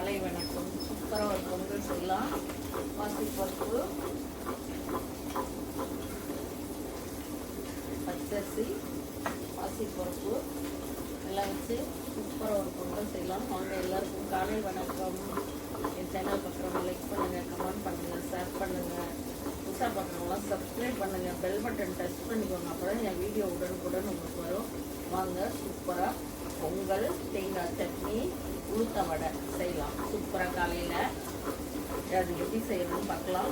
காலை வணக்கம். சூப்பராக ஒரு பொங்கல் செய்யலாம். பாசிப்பருப்பு பச்சரிசி பாசிப்பருப்பு எல்லாம் வச்சு சூப்பராக ஒரு பொங்கல் செய்யலாம். வாங்க எல்லாருக்கும் காலை வணக்கம். என் சேனல் பக்கம் லைக் பண்ணுங்கள் கமெண்ட் பண்ணுங்கள் ஷேர் பண்ணுங்கள் புதுசாக பார்க்குறவங்களாம் சப்ஸ்கிரைப் பண்ணுங்கள் பெல் பட்டன் டச் பண்ணிக்கோங்க. அப்புறம் என் வீடியோ உடனுக்குடன் உங்களுக்கு வரும். வாங்க சூப்பராக பொங்கல் தேங்காய் சட்னி உளுத்த வடை செய்யலாம். சூப்பராக காலையில். அது எப்படி செய்யணும்னு பார்க்கலாம்.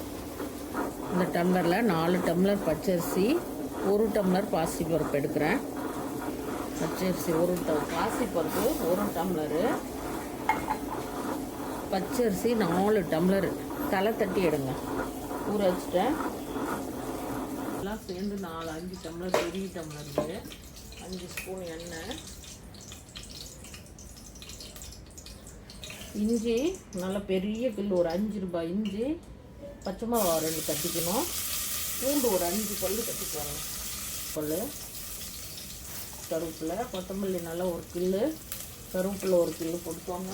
இந்த டம்ளரில் நாலு டம்ளர் பச்சரிசி ஒரு டம்ளர் பாசிப்பருப்பு எடுக்கிறேன். பச்சரிசி ஒரு ட பாசிப்பருப்பு ஒரு டம்ளரு பச்சரிசி நாலு டம்ளர் தலை தட்டி எடுங்க. ஊற வச்சுட்டேன். எல்லாம் சேர்ந்து நாலு அஞ்சு டம்ளர் பெரிய டம்ளர் அஞ்சு ஸ்பூன் எண்ணெய். இஞ்சி நல்ல பெரிய பில் ஒரு அஞ்சு ரூபாய் இஞ்சி பச்சை மிளகா ரெண்டு கட்டிக்கணும். பூண்டு ஒரு அஞ்சு பல்லு கட்டிக்கோங்க. பல்லு. கருவேப்பிலை கொத்தமல்லி நல்லா ஒரு கில்லு. கருவேப்பிலை ஒரு கில்லு போட்டுக்கோங்க.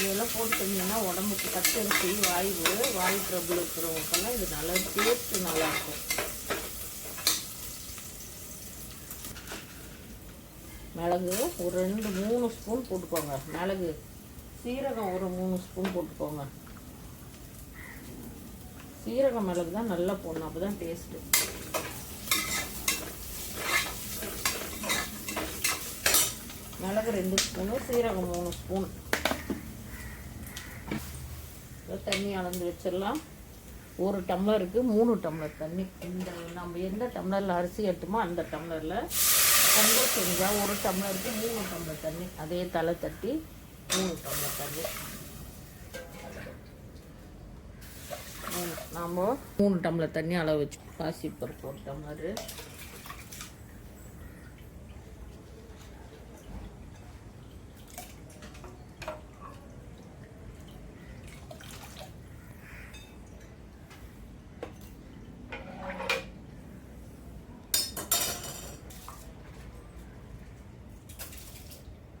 இதெல்லாம் போட்டுட்டிங்கன்னா உடம்புக்கு கத்தரிசி வாய்வு வாயு ட்ரபிள் இருக்கிறவங்களுக்கெல்லாம் இது நல்லா டேஸ்ட்டு நல்லாயிருக்கும் மிளகு ஒரு ரெண்டு மூணு ஸ்பூன் போட்டுக்கோங்க. மிளகு சீரகம் ஒரு மூணு ஸ்பூன் போட்டுக்கோங்க. சீரகம் மிளகு தான் நல்லா போடணும். அப்போ தான் டேஸ்ட்டு மிளகு ரெண்டு ஸ்பூனு சீரகம் மூணு ஸ்பூன். தண்ணி அளந்து வச்சிடலாம். ஒரு டம்ளருக்கு மூணு டம்ளர் தண்ணி. இந்த நம்ம எந்த டம்ளரில் அரிசி எடுத்துமோ அந்த டம்ளரில் பொங்கல் செஞ்சால் ஒரு டம்ளருக்கு மூணு டம்ளர் தண்ணி. அதே தலை தட்டி மூணு டம்ளர் தண்ணி. நாம் மூணு டம்ளர் தண்ணி அளவு வச்சு பாசிப்பருப்பு ஒரு டம்ளரு.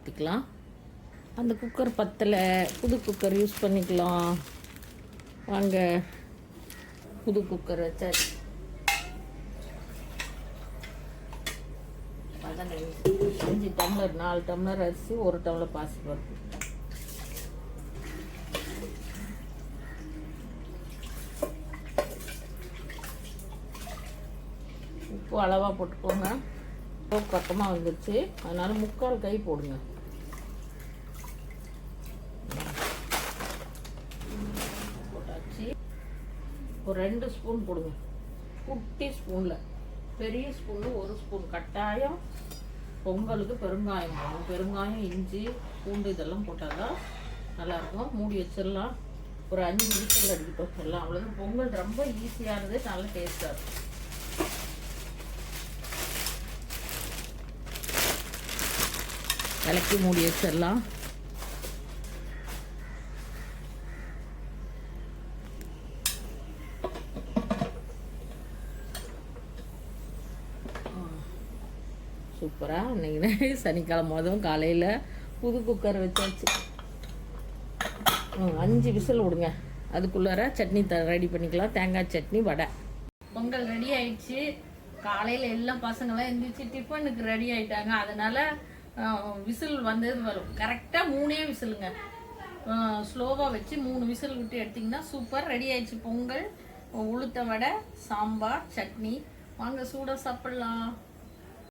ஊற்றிக்கலாம் அந்த குக்கர் பத்தலை புது குக்கர் யூஸ் பண்ணிக்கலாம். வாங்க புது குக்கர் வச்சாச்சு அஞ்சு டம்ளர் நாலு டம்ளர் அரிசி ஒரு டம்ளர் பாசிப்பருப்பு உப்பு அளவாக போட்டுக்கோங்க. பக்கமாக வந்துருச்சு. அதனால் முக்கால் கை போடுங்க. அரிசி ஒரு ரெண்டு ஸ்பூன் போடுங்க. குட்டி ஸ்பூனில். பெரிய ஸ்பூனில் ஒரு ஸ்பூன். கட்டாயம் பொங்கலுக்கு பெருங்காயம் போடணும். பெருங்காயம் இஞ்சி பூண்டு இதெல்லாம் போட்டால் தான் நல்லாயிருக்கும். மூடி வச்சிடலாம். ஒரு அஞ்சு நிமிஷத்தில் அடிக்கிட்டோம். எல்லாம் அவ்வளோதான் பொங்கல் ரொம்ப ஈஸியானது நல்ல டேஸ்ட்டாக இருக்கும். விளக்கி மூடி வச்சிடலாம். சூப்பராக இன்னைக்கு சனிக்கிழமை அதுவும் காலையில் புது குக்கர் வச்சாச்சு. அஞ்சு விசில் விடுங்க. அதுக்குள்ளார சட்னி த ரெடி பண்ணிக்கலாம். தேங்காய் சட்னி வடை. பொங்கல் ரெடி ஆயிடுச்சு. காலையில் எல்லா பசங்களாம் எழுந்திரிச்சு டிஃபனுக்கு ரெடி ஆயிட்டாங்க. அதனால விசில் வந்தது வரும். கரெக்டாக மூணே விசிலுங்க. ஸ்லோவாக வச்சு மூணு விசில் விட்டு எடுத்திங்கன்னா சூப்பர் ரெடி ஆயிடுச்சு பொங்கல். உளுத்த வடை சாம்பார் சட்னி. வாங்க சூடாக சாப்பிட்லாம்.